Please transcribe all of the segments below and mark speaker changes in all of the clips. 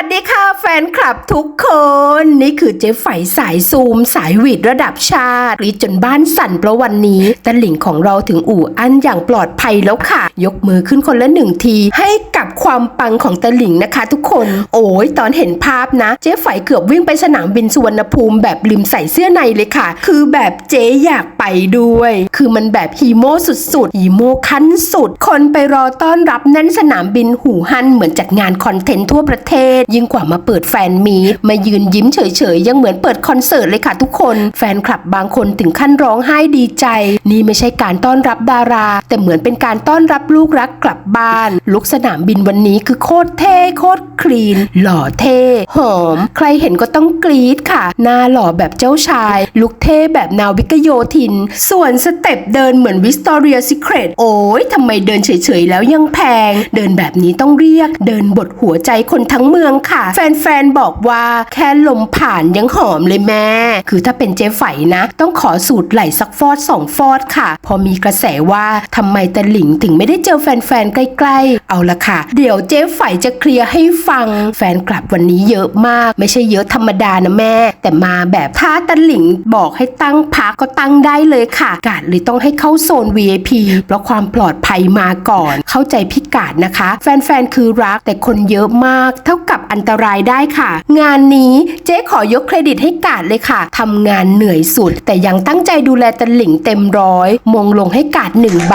Speaker 1: วัสดีค่ะแฟนคลับทุกคน นี่คือเจ๊ไฝสายซูม สายวีดระดับชาติรีจนบ้านสั่นเพราะวันนี้ตะหลิ่งของเราถึงอู่อันอย่างปลอดภัยแล้วค่ะ ยกมือขึ้นคนละหนึ่งที ให้กับความปังของตะหลิ่งนะคะ ทุกคน โอ้ยตอนเห็นภาพนะ เจ๊ไฝเกือบวิ่งไปสนามบินสุวรรณภูมิแบบริมใส่เสื้อในเลยค่ะ คือแบบเจ๊อยากไปด้วย คือมันแบบฮีโมสุดๆฮีโมขั้นสุด คนไปรอต้อนรับแน่นสนามบินหูฮั่นเหมือนจัดงานคอนเทนต์ทั่วประเทศยิ่งกว่ามาเปิดแฟนมีตมายืนยิ้มเฉยๆ ยังเหมือนเปิดคอนเสิร์ตเลยค่ะทุกคน แฟนคลับบางคนถึงขั้นร้องไห้ดีใจ นี่ไม่ใช่การต้อนรับดารา แต่เหมือนเป็นการต้อนรับลูกรักกลับบ้าน ลุกสนามบินวันนี้คือโคตรเท่โคตรคลีน หล่อเท่หอม ใครเห็นก็ต้องกรี๊ดค่ะ หน้าหล่อแบบเจ้าชาย ลุกเท่แบบนาวิกโยธิน ส่วนสเต็ปเดินเหมือนวิสตอเรียซิเครตโอ้ยทำไมเดินเฉยๆ แล้วยังแพง เดินแบบนี้ต้องเรียก เดินบดหัวใจคนทั้งเมืองค่ะ แฟนๆ บอกว่าแค่ลมผ่านยังหอมเลยแม่ คือถ้าเป็นเจ๊ไฝนะ ต้องขอสูตรไหลสักฟอดสองฟอดค่ะ พอมีกระแสว่าทำไมตะหลิงถึงไม่ได้เจอแฟนๆ ใกล้ๆ เอาละค่ะ เดี๋ยวเจ๊ไฝจะเคลียร์ให้ฟัง แฟนกลับวันนี้เยอะมาก ไม่ใช่เยอะธรรมดานะแม่ แต่มาแบบถ้าตะหลิงบอกให้ตั้งพักก็ตั้งได้เลยค่ะ กาดเลยต้องให้เข้าโซน VIP เพราะความปลอดภัยมาก่อน เข้าใจพิกาดนะคะ แฟนๆ คือรักแต่คนเยอะมาก เท่ากับอันตรายได้ค่ะ งานนี้เจ๊ขอยกเครดิตให้กาดเลยค่ะทำงานเหนื่อยสุด แต่ยังตั้งใจดูแลตะหลิ่งเต็มร้อย มงลงให้กาดหนึ่งใบ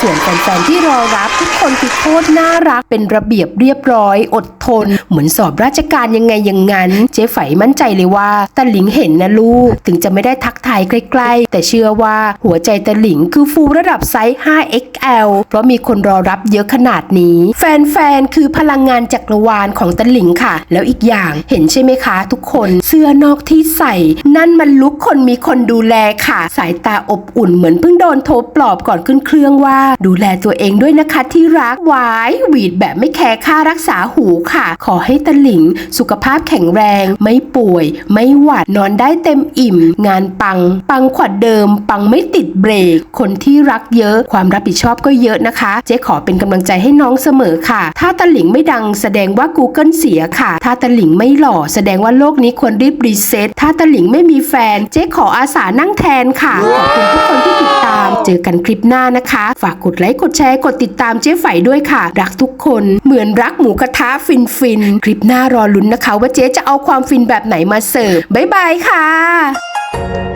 Speaker 1: ส่วนแฟนๆที่รอรับทุกคนคือโคตรน่ารัก เป็นระเบียบเรียบร้อย อดทน เหมือนสอบราชการยังไงอย่างนั้น เจ๊ไฝมั่นใจเลยว่าตะหลิงเห็นนะลูก ถึงจะไม่ได้ทักทายใกล้ๆ แต่เชื่อว่าหัวใจตะหลิงคือฟูระดับไซส์ 5XL เพราะมีคนรอรับเยอะขนาดนี้ แฟนๆคือพลังงานจักรวาลของตะหลิงค่ะ แล้วอีกอย่างเห็นใช่ไหมคะ ทุกคนเสื้อนอกที่ใส่ นั่นมันลุกคนมีคนดูแลค่ะ สายตาอบอุ่นเหมือนเพิ่งโดนโทรปลอบก่อนขึ้นเครื่องว่า ดูแลตัวเองด้วยนะคะที่รักหวายหวีดแบบไม่แคร์ค่ารักษาหูค่ะ ขอให้ตะหลิง สุขภาพแข็งแรง ไม่ป่วย ไม่หวัดนอนได้เต็มอิ่ม งานปัง ปังขวัดเดิม ปังไม่ติดเบรก คนที่รักเยอะ ความรับผิดชอบก็เยอะนะคะ เจ๊ขอเป็นกำลังใจให้น้องเสมอค่ะ ถ้าตะหลิงไม่ดังแสดงว่า Google เสียค่ะ ถ้าตะหลิงไม่หล่อแสดงว่าโลกนี้ควรรีบรีเซ็ต ถ้าตะหลิงไม่มีแฟน เจ๊ขออาสานั่งแทนค่ะ ขอบคุณทุกคนที่ติดตาม เจอกันคลิปหน้านะคะ ฝากกดไลค์ กดแชร์ กดติดตามเจ๊ไฝด้วยค่ะ รักทุกคน เหมือนรักหมูกระทะฟินฟินๆคลิปหน้ารอลุ้นนะคะ ว่าเจ๊จะเอาความฟินแบบไหนมาเสิร์ฟ บ๊ายบายค่ะ